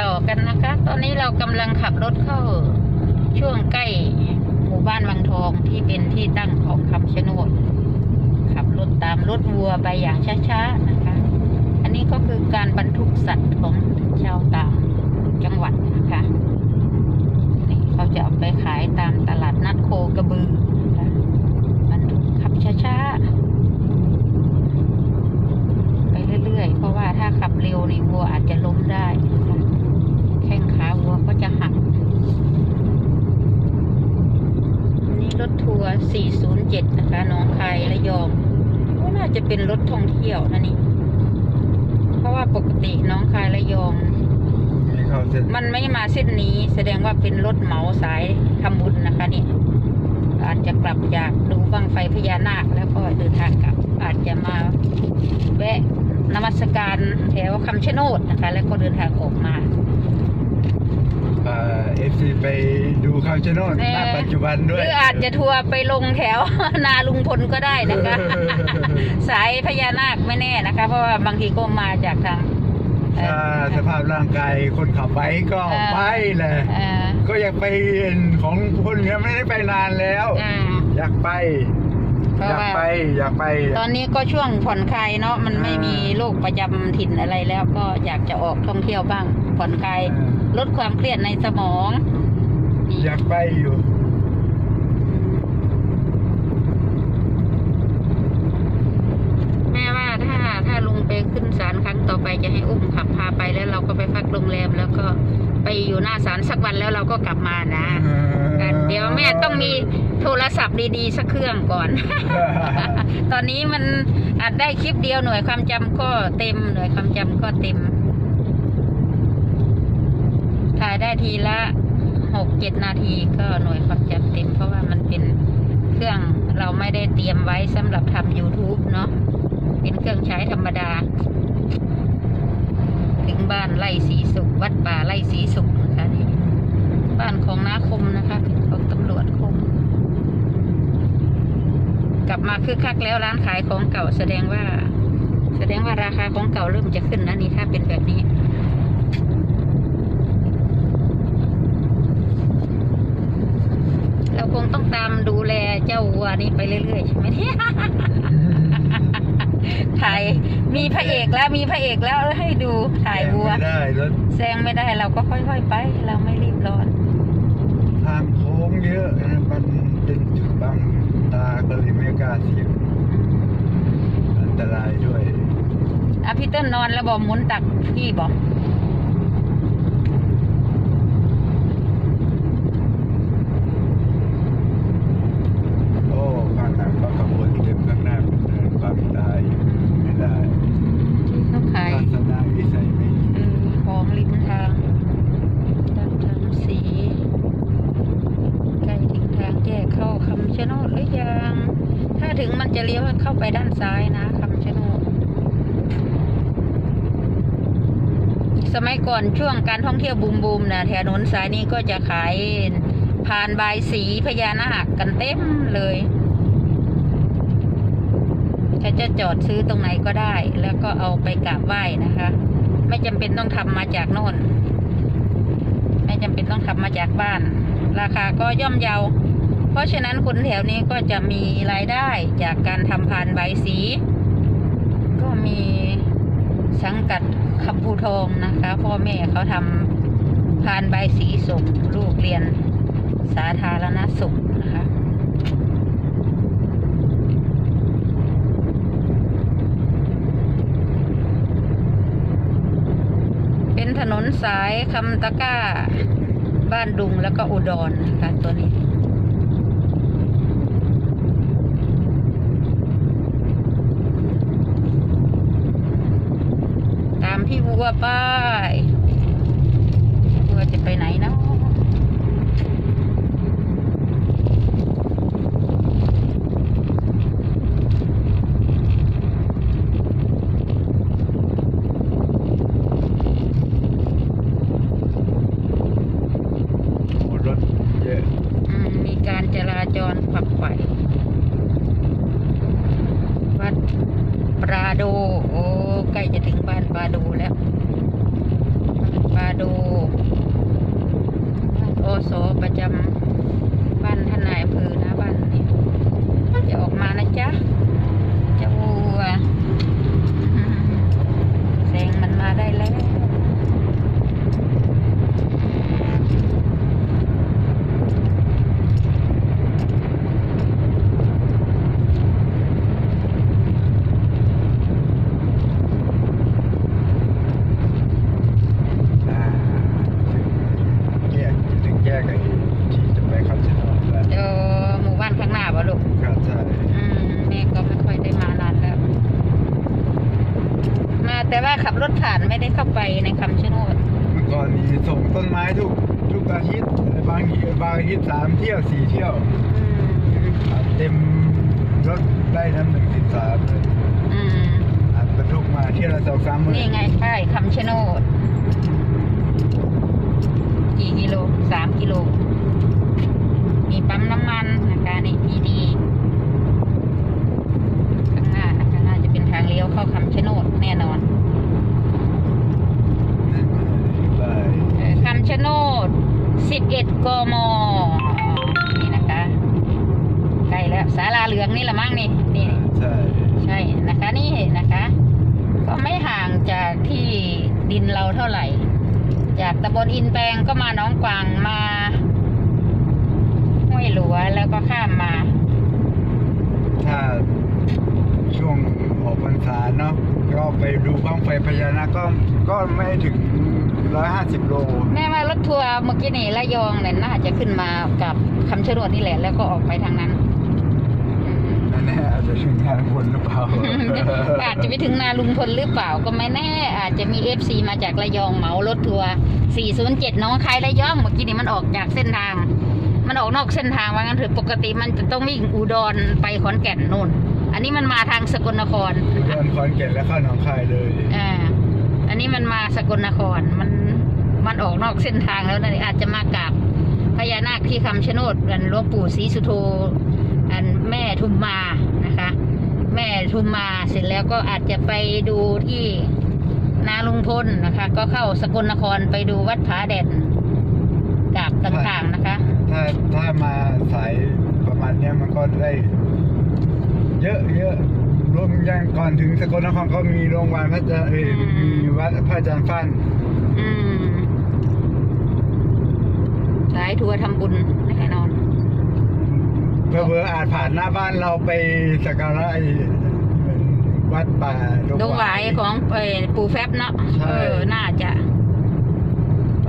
ต่อกันนะคะ ตอนนี้เรากำลังขับรถเข้า ช่วงใกล้หมู่บ้านวังทองที่เป็นที่ตั้งของคำชะโนดขับรถตามรถวัวไปอย่างช้าๆนะคะ อันนี้ก็คือการบรรทุกสัตว์ของชาวต่างจังหวัดนะคะนี่เขาจะเอาไปขายตามตลาดนัดโคกระบือนะคะบรรทุกขับช้าๆไปเรื่อยๆ เพราะว่าถ้าขับเร็วนี่วัวอาจจะล้มได้นะคะแข้งขาวัวก็จะหัก อันนี้รถทัวร์ 407นะคะหน้องคายระยองก็น่าจะเป็นรถท่องเที่ยวนะนี่ เพราะว่าปกติหน้องคายระยองมีเข้าเส้นมันไม่มาเส้นนี้แสดงว่าเป็นรถเหมาสายทำบุญนะคะเนี่ยอาจจะกลับจากดูบังไฟพญานาคแล้วก็เดินทางกลับ อาจจะมาแวะนมัสการแถวคำชะโนดนะคะ แล้วก็เดินทางออกมา เอฟซีไปดูคำชะโนดเอ่อณปัจจุบันหด้วยรืออาจจะทัวร์ไปลงแถว นาลุงพลก็ได้นะคะ สายพญานาคไม่แน่นะคะ เพราะว่าบางทีก็มาจากทางเอ่ถ้าอ สภาพร่างกายคนขับไว้ก็เอ่อไปแหละ เอ่อก็อยากไปเห็นของคนเนี้ยไม่ได้ไปนานแล้ว อ่า อยากไป เพราะอยากว่าไปอยากไปตอนนี้ก็ช่วงผ่อนคลายเนาะมันไม่มีโรคประจำถิ่นอะไรแล้วก็อยากจะออกท่องเที่ยวบ้าง ผ่อนคลายลดความเครียดในสมองนี่อยากไปอยู่แม่ว่าถ้าถ้าลุงไปขึ้นศาลครั้งต่อไปจะให้อุ้มขับพาไปแล้วเราก็ไปพักโรงแรมแล้วก็ไปอยู่หน้าศาลสักวันแล้วเราก็กลับมานะกันเดี๋ยวแม่ต้องมี โทรศัพท์ดีๆสักเครื่องก่อน ตอนนี้มันอาจได้คลิปเดียวหน่วยความจำก็เต็ม หน่วยความจำก็เต็ม ถ่ายได้ทีละหกเจ็ดนาทีก็หน่วยความจำเต็ม เพราะว่ามันเป็นเครื่องเราไม่ได้เตรียมไว้สำหรับทำ YouTube เนาะเป็นเครื่องใช้ธรรมดา ถึงบ้านไร่สีสุข วัดป่าไร่สีสุขนะคะนี่บ้านของนาคมนะคะเป็นของตำรวจคม กลับมาคึกคักแล้วร้านขายของเก่าแสดงว่า แสดงว่าราคาของเก่าเริ่มจะขึ้นนะนี่ถ้าเป็นแบบนี้เราคงต้องตามดูแลเจ้าวัวนี้ไปเรื่อยๆใช่ไหมเนี่ยถ่ายมีพระเอกแล้วมีพระเอกแล้วให้ดูถ่ายวัวไม่ได้รถแซงไม่ได้เราก็ค่อยๆไป เราไม่รีบร้อน ทางโค้งเยอะนะมันเป็นจุดบัง ตาก็เลยไม่กล้าเสียงอันตรายด้วยอะพี่เติ้ลนอนแล้วบอกหมุนตักพี่บอก โอ้ข้างหลังก็ขบวนเต็มข้างหน้าเป็นเดินบังได้ไม่ได้ ที่เขาขาย ทัศนวิสัยไม่ดี เออของริมทางด้านทางสีใกล้ถึงทางแยกเข้าคำชะโนดหรือยัง ถ้าถึงมันจะเลี้ยวเข้าไปด้าน ซ้ายนะคำชะโนดสมัยก่อนช่วงการท่องเที่ยวบูมบูมนะแถวถนนสายนี้ก็จะขายพานบายสีพญานาคกันเต็มเลยถ้าจะจอดซื้อตรงไหนก็ได้ แล้วก็เอาไปกราบไหว้นะคะ ไม่จำเป็นต้องทำมาจากโน่น ไม่จำเป็นต้องทำมาจากบ้าน ราคาก็ย่อมเยา เพราะฉะนั้นคนแถวนี้ก็จะมีรายได้จากการทำพานใบสี ก็มีสังกัดคำพูทองนะคะ พ่อแม่เขาทำพานใบสีส่งลูกเรียนสาธารณสุขนะคะเป็นถนนสายคำตะก้า บ้านดุงแล้วก็อุดรนะคะตัวนี้ ตามพี่วัวไปวัวจะไปไหนเนาะ โอ้รถเยอะ อืมมีการจราจรขวักไขว่วัดปราโด โอ้ใกล้จะถึงบ้านปราโดแล้วบ้านปรา โดโอ โสประจำบ้านท่านนายอำเภอนะบ้านนี้จะออกมานะจ๊ะจะวัวแสงมันมาได้แล้ว อ่าถึงแยกถึงแยกไอ้ที่จะไปขับชะโนดแล้ว เจอหมู่บ้านข้างหน้าบ่ลูก ครับใช่ อืมแม่ก็ไม่ค่อยได้มานานแล้ว มาแต่ว่าขับรถผ่านไม่ได้ เข้าไปในคำชะโนดเมื่อก่อนนี้ส่งต้นไม้ทุกทุกอาทิตย์บางทีบางอาทิตย์สามเที่ยวสี่เที่ยวเต็มรถได้น้ำหนึ่งสิบสามเลยอืมอัดบรรทุกมาเที่ยวละสองสามหมื่นนี่ไงป้ายคำชะโนดกี่กิโลสามกิโล มีปั๊มน้ำมันนะคะนี่ดีดีข้างหน้านะคะน่าจะเป็นทางเลี้ยวเข้าคำชะโนดแน่นอน ไป เอ่อคำ ชะโนด11 กม นี่นะคะ ใกล้แล้วศาลาเหลืองนี่ละมั้งนี่ นี่ ใช่ ใช่นะคะนี่นะคะ ก็ไม่ห่างจากที่ดินเราเท่าไหร่ จากตำบลอินแปลงก็มาหน้องกวางมาห้วยหลัวแล้วก็ข้ามมา ถ้าช่วงออกพรรษาเนาะก็ไปดูบ้างไฟพญานาคก็ก็ไม่ถึง ร้อยห้าสิบโล แม่ว่ารถทัวร์เมื่อกี้นี่ระยองเนี่ยน่าจะขึ้นมากับคำชะโนดนี่แหละ แล้วก็ออกไปทางนั้นอืมนั่นแน่อาจจะถึงงานคนหรือเปล่า อาจจะไปถึงนาลุงพลหรือเปล่าก็ไม่แน่ อาจจะมีเอฟซีมาจากระยองเหมารถทัวร์ 407น้องคายระยองเมื่อกี้นี่มันออกจากเส้นทาง มันออกนอกเส้นทางว่างั้นเถอะปกติมันจะต้องวิ่งอุดรไปขอนแก่นนู่น อันนี้มันมาทางสกลนครโดนคอนเกตแล้วเข้าหนองคายเลย อ่า อันนี้มันมาสกลนครมันมันออกนอกเส้นทางแล้วนะอาจจะมากราบพญานาคที่คำชะโนดกันหลวงปู่ศรีสุโธอันแม่ทุมมานะคะ แม่ทุมมาเสร็จแล้วก็อาจจะไปดูที่นาลุงพลนะคะ ก็เข้าสกลนครไปดูวัดผาแดดกราบต่างๆนะคะ ถ้าถ้ามาสายประมาณเนี้ยมันก็ได้ เยอะเยอะ รวมยังก่อนถึงสกลนครก็มีโรงพยาบาลพระอาจารย์เอยอืม มีวัดพระอาจารย์ฟั่นอืมสายทัวร์ทำบุญแน่นอน เพื่อเพื่ออาจผ่านหน้าบ้านเราไปสักการะไอ้วัดป่าดงหวายของเอ่อปู่แฟบเนาะใช่ เออ น่าจะเ